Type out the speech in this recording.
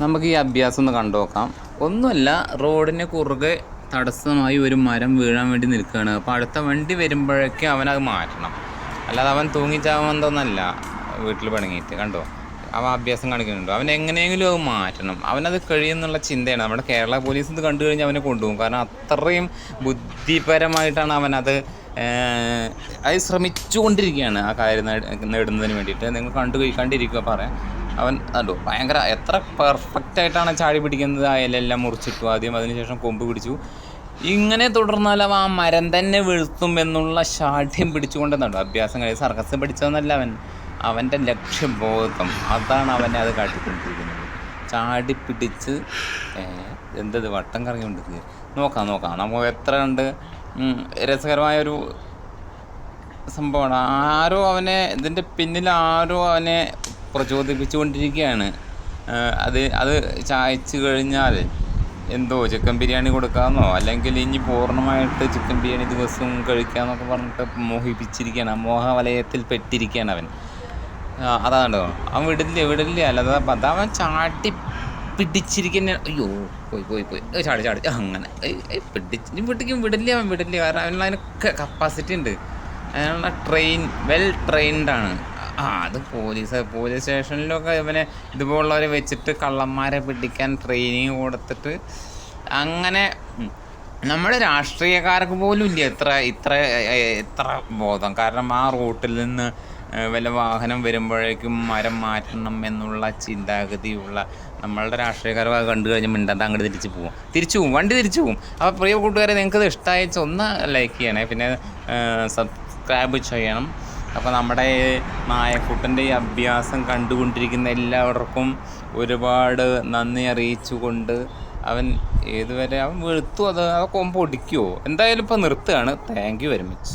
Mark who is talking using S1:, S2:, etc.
S1: നമുക്ക് ഈ അഭ്യാസം ഒന്ന് കണ്ടു നോക്കാം. ഒന്നുമല്ല റോഡിന് കുറുകെ തടസ്സമായി ഒരു മരം വീഴാൻ വേണ്ടി നിൽക്കുകയാണ്. അപ്പോൾ അടുത്ത വണ്ടി വരുമ്പോഴേക്കും അവനത് മാറ്റണം. അല്ലാതെ അവൻ തൂങ്ങിച്ചാവുന്നതൊന്നല്ല വീട്ടിൽ പണങ്ങിയിട്ട് കണ്ടോ? അവൻ അഭ്യാസം കാണിക്കുന്നുണ്ടോ. അവൻ എങ്ങനെയെങ്കിലും അത് മാറ്റണം. അവനത് കഴിയുന്നുള്ള ചിന്തയാണ്. നമ്മുടെ കേരള പോലീസ് ഇത് കണ്ടു കഴിഞ്ഞാൽ അവനെ കൊണ്ടുപോകും. കാരണം അത്രയും ബുദ്ധിപരമായിട്ടാണ് അവനത് അത് ശ്രമിച്ചുകൊണ്ടിരിക്കുകയാണ് ആ കാര്യം നേട- നേടുന്നതിന് വേണ്ടിയിട്ട്. നിങ്ങൾ കണ്ടു കണ്ടിരിക്കുക പറയാം. അവൻ അതോ ഭയങ്കര എത്ര പെർഫെക്റ്റ് ആയിട്ടാണ് ചാടി പിടിക്കുന്നത്. ആ ഇലയെല്ലാം മുറിച്ചിട്ടു. ആദ്യം അതിനുശേഷം കൊമ്പ് പിടിച്ചു. ഇങ്ങനെ തുടർന്നാൽ അവൻ ആ മരം തന്നെ വീഴ്ത്തും എന്നുള്ള ശാഠ്യം പിടിച്ചുകൊണ്ടെന്നുണ്ട്. അഭ്യാസം കഴിയും സർക്കസ് പഠിച്ചതെന്നല്ല അവൻ. അവന്റെ ലക്ഷ്യബോധം അതാണ് അവനെ അത് കാട്ടിക്കൊണ്ടിരിക്കുന്നത്. ചാടി പിടിച്ച് എന്തത് വട്ടം കറങ്ങിക്കൊണ്ടിരിക്കുക നോക്കാം നോക്കാം. നമുക്ക് എത്ര കണ്ട് രസകരമായൊരു സംഭവമാണ്. ആരോ അവനെ ഇതിന്റെ പിന്നിൽ ആരോ അവനെ പ്രചോദിപ്പിച്ചുകൊണ്ടിരിക്കുകയാണ്. അത് അത് ചായച്ചു കഴിഞ്ഞാൽ എന്തോ ചിക്കൻ ബിരിയാണി കൊടുക്കാമെന്നോ അല്ലെങ്കിൽ ഇനി പൂർണമായിട്ട് ചിക്കൻ ബിരിയാണി ദിവസവും കഴിക്കാമെന്നൊക്കെ പറഞ്ഞിട്ട് മോഹിപ്പിച്ചിരിക്കുകയാണ്. മോഹവലയത്തിൽ പെട്ടിരിക്കുകയാണ് അവൻ. അതാണ് അവൻ വിടില്ല വിടില്ല? അല്ലാതെ അത് അവൻ ചാട്ടി പിടിച്ചിരിക്കുന്ന അയ്യോ പോയി പോയി പോയി. ചാടി ചാടി. അങ്ങനെ. പിടിച്ച് വിട്ടിക്കും വിടില്ല അവൻ വിടില്ല. കാരണം അവനുള്ള അതിനൊക്കെ കപ്പാസിറ്റി ഉണ്ട്. അതിനുള്ള ട്രെയിൻ വെൽ ട്രെയിൻഡ് ആണ്. ആ അത് പോലീസ് പോലീസ് സ്റ്റേഷനിലൊക്കെ ഇവനെ ഇതുപോലുള്ളവരെ വെച്ചിട്ട് കള്ളന്മാരെ പിടിക്കാൻ ട്രെയിനിങ് കൊടുത്തിട്ട് അങ്ങനെ നമ്മുടെ രാഷ്ട്രീയക്കാർക്ക് പോലും ഇല്ല ഇത്ര ഇത്ര ഇത്ര ബോധം. കാരണം ആ റൂട്ടിൽ നിന്ന് വല്ല വാഹനം വരുമ്പോഴേക്കും മരം മാറ്റണം എന്നുള്ള ചിന്താഗതിയുള്ള നമ്മളുടെ രാഷ്ട്രീയക്കാർ കണ്ടു കഴിഞ്ഞാൽ മിണ്ടാതെ അങ്ങോട്ട് തിരിച്ചു പോകും തിരിച്ചു പോകും വണ്ടി തിരിച്ചു പോകും അപ്പോൾ പ്രിയ കൂട്ടുകാരെ നിങ്ങൾക്ക് ഇത് ഇഷ്ടമായി ഒന്ന് ലൈക്ക് ചെയ്യണേ. പിന്നെ സബ്സ്ക്രൈബ് ചെയ്യണം. അപ്പോൾ നമ്മുടെ നായക്കൂട്ടന്റെ ഈ അഭ്യാസം കണ്ടുകൊണ്ടിരിക്കുന്ന എല്ലാവർക്കും ഒരുപാട് നന്ദി അറിയിച്ചുകൊണ്ട് അവൻ ഏതുവരെ അവൻ വെളുത്തു അത് അതൊക്കെ കൊമ്പ് ഒടിക്കുമോ എന്തായാലും ഇപ്പോൾ നിർത്തുകയാണ്. Thank you very much